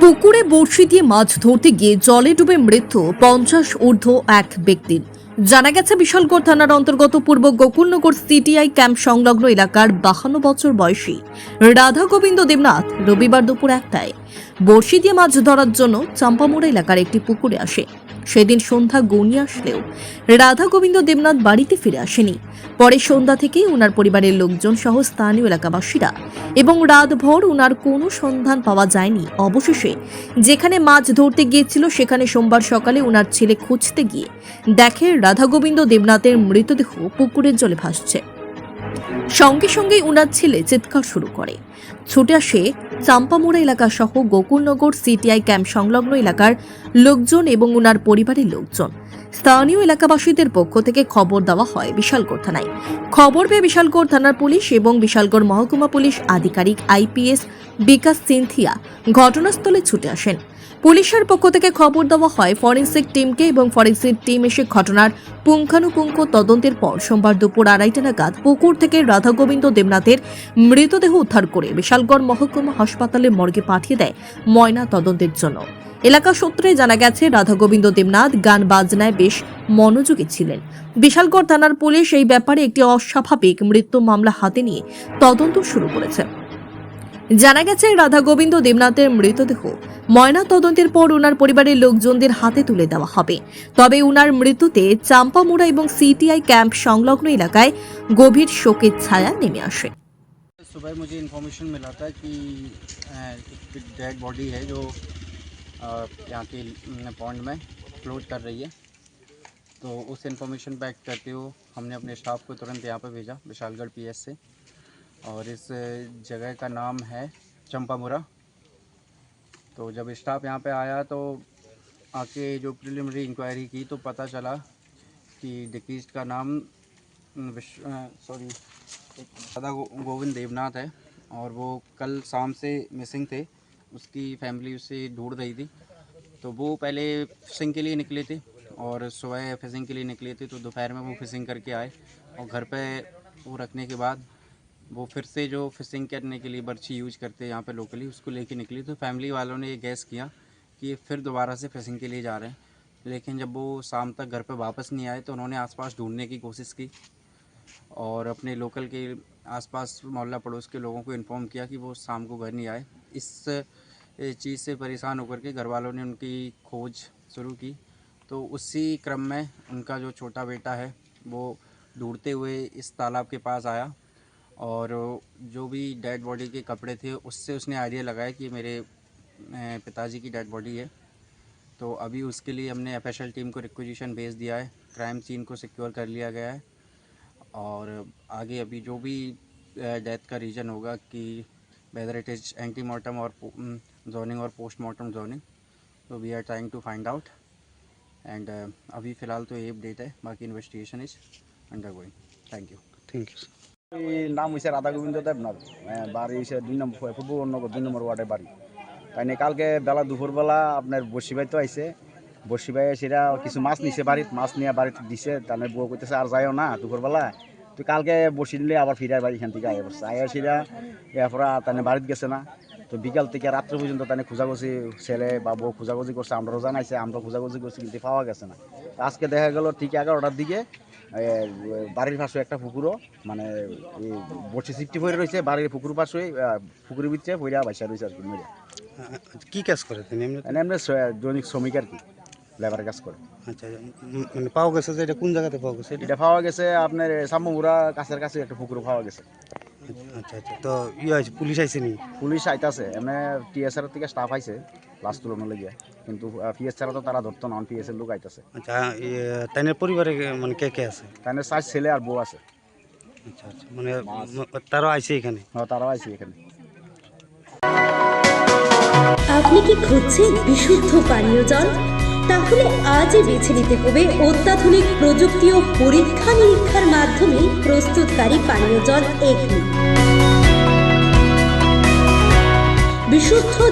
পুকুরে বড়শি দিয়ে মাছ ধরতে গিয়ে জলে ডুবে মৃত্যু পঞ্চাশ ঊর্ধ্ব এক ব্যক্তির। জানা গেছে, বিশালগড় থানার অন্তর্গত পূর্ব গোকুলনগর সিটিআই ক্যাম্প সংলগ্ন এলাকার বাহান্ন বছর বয়সী রাধা গোবিন্দ দেবনাথ রবিবার দুপুর একটায় বড়শি দিয়ে মাছ ধরার জন্য চাম্পামোড়া এলাকার একটি পুকুরে আসে। সেদিন সন্ধ্যা গনিয়ে আসলেও রাধা গোবিন্দ দেবনাথ বাড়িতে ফিরে আসেনি। পরে সন্ধ্যা থেকে উনার পরিবারের লোকজন সহ স্থানীয় এলাকাবাসীরা। এবং রাতভর উনার কোনো সন্ধান পাওয়া যায়নি। অবশেষে যেখানে মাছ ধরতে গিয়েছিল, সেখানে সোমবার সকালে উনার ছেলে খুঁজতে গিয়ে দেখে রাধাগোবিন্দ দেবনাথের মৃতদেহ পুকুরের জলে ভাসছে। সঙ্গে সঙ্গেই উনার ছেলে চিৎকার শুরু করে। ছুটে আসে চাম্পামোড়া এলাকা সহ গোকুলনগর সিটিআই ক্যাম্প সংলগ্ন এলাকার লোকজন এবং উনার পরিবারের লোকজন। স্থানীয় এলাকাবাসীদের পক্ষ থেকে খবর দেওয়া হয় বিশালগড় থানায়। খবর পেয়ে বিশালগড় থানার পুলিশ এবং বিশালগড় মহকুমা পুলিশ আধিকারিক আইপিএস বিকাশ সিনথিয়া ঘটনাস্থলে ছুটে আসেন। পুলিশের পক্ষ থেকে খবর দেওয়া হয়, ফরেন্সিক টিমকে এবং ফরেন্সিক টিম এসে ঘটনার পুঙ্খানুপুঙ্খ তদন্তের পর সোমবার দুপুর আড়াইটা নাগাদ পুকুর থেকে রাধা গোবিন্দ দেবনাথের মৃতদেহ উদ্ধার করে বিশালগড় মহকুমা হাসপাতালে মর্গে পাঠিয়ে দেয় ময়না তদন্তের জন্য। এলাকা সূত্রে জানা গেছে রাধা গোবিন্দ দেবনাথ গান বাজনায় বেশ মনোযোগী ছিলেন। বিশালগড় থানার পুলিশ এই ব্যাপারে একটি অস্বাভাবিক মৃত্যু মামলা হাতে নিয়ে তদন্ত শুরু করেছে। জানা গেছে রাধা গোবিন্দ দেবনাথের মৃতদেহ ময়না তদন্তের পর উনার পরিবারের লোকজনদের হাতে তুলে দেওয়া হবে তবে উনার মৃত্যুতে চাম্পামুড়া এবং সিটিআই ক্যাম্প সংলগ্ন এলাকায় গভীর শোকের ছায়া নেমে আসে सुबह मुझे इन्फॉर्मेशन मिला था कि अ, एक डेड बॉडी है जो अ, यहाँ के पॉन्ड में फ्लोट कर रही है तो उस इन्फॉर्मेशन बैक करते हुए हमने अपने स्टाफ को तुरंत यहाँ पर भेजा विशालगढ़ पीएस से और इस जगह का नाम है चंपामुरा। तो जब स्टाफ यहाँ पे आया तो आके जो प्रिलिमिनरी इंक्वायरी की तो पता चला कि डिकीज का नाम सॉरी राधा गो, गोविंद देवनाथ है और वो कल शाम से मिसिंग थे। उसकी फैमिली उसे ढूंढ रही थी। तो वो पहले फिशिंग के लिए निकले थे और सुबह फिशिंग के लिए निकले थे तो दोपहर में वो फिशिंग करके आए और घर पे वो रखने के बाद वो फिर से जो फिशिंग करने के लिए बर्ची यूज़ करते हैं यहाँ पे लोकली उसको लेके निकली। तो फैमिली वालों ने ये गैस किया कि ये फिर दोबारा से फिशिंग के लिए जा रहे हैं। लेकिन जब वो शाम तक घर पे वापस नहीं आए तो उन्होंने आसपास ढूँढने की कोशिश की और अपने लोकल के आसपास मोहल्ला पड़ोस के लोगों को इन्फॉर्म किया कि वो शाम को घर नहीं आए। इस चीज़ से परेशान होकर के घर वालों ने उनकी खोज शुरू की। तो उसी क्रम में उनका जो छोटा बेटा है, वो ढूंढते हुए इस तालाब के पास आया। और जो भी डेड बॉडी के कपड़े थे, उससे उसने आइडिया लगाया कि मेरे पिताजी की डेड बॉडी है। तो अभी उसके लिए हमने एफ़ टीम को रिक्वजिशन भेज दिया है। क्राइम सीन को सिक्योर कर लिया गया है। और आगे अभी जो भी डेथ का रीज़न होगा कि whether it is ante or zoning or post mortem zoning तो we are trying to find out and अभी फ़िलहाल तो ये अपडेट है। बाकी investigation is undergoing thank you thank you নাম হয়েছে রাধা গোবিন্দ দেবনাথ। হ্যাঁ, বাড়ি হয়েছে দুই নম্বর পূর্বনগর দুই নম্বর ওয়ার্ডের বাড়ি। তাই কালকে বেলা দুপুরবেলা আপনার বসি ভাই তো আইসে বসি ভাই সেটা কিছু মাছ নিছে বাড়িতে মাছ নিয়ে বাড়িতে দিছে। তাহলে বউ করতেছে আর যাইও না দুপুরবেলা। তো কালকে বসি নিলে আবার ফিরে বাড়ি এখান থেকে আয় বসছে। আয়া সেটা এরপরে তাহলে বাড়িতে গেছে না। তো বিকাল থেকে রাত্রে পর্যন্ত তাহলে খোঁজাখুঁজি ছেলে বা বউ খোঁজাখুঁজি করছে আমরাও জানাইছে আমরা খোঁজাখুঁজি করছি কিন্তু পাওয়া গেছে না। আজকে দেখা গেল ঠিক এগারোটার দিকে বাড়ির পাশে একটা পুকুরও মানে বসে সিফটি পড়ে রয়েছে বাড়ির পুকুর পাশে পুকুরের ভিতরে পড়া বাইসা রয়েছে আর কি মরে কি কাজ করে তিনি এমনি? মানে এমনি দৈনিক শ্রমিক আর কি লেবারের কাজ করে। আচ্ছা মানে পাওয়া গেছে যে এটা কোন জায়গাতে পাওয়া গেছে এটা? পাওয়া গেছে আপনার সাম্মুরা কাছের কাছে একটা পুকুর পাওয়া গেছে। আচ্ছা আচ্ছা তো ইয়ে পুলিশ আইছে নি? পুলিশ আইতাছে এমনি টিএসআর থেকে স্টাফ আইছে। লাস্ট তুলনা লেগে কিন্তু পিএস ছাড়া তো তারা ধরতো নন পিএস এর লোক আইতাছে। আচ্ছা তাইনের পরিবারে মানে কে কে আছে? তাই চার ছেলে আর বউ আছে। আচ্ছা আচ্ছা মানে তারাও আইছে এখানে? হ্যাঁ, তারাও আইছে এখানে। আপনি কি খুঁজছেন বিশুদ্ধ পানীয় জল? তাহলে আজই বেছে নিতে হবে অত্যাধুনিক প্রযুক্তি ও পরীক্ষা নিরীক্ষার মাধ্যমে প্রস্তুতকারী পানীয় জল এগনি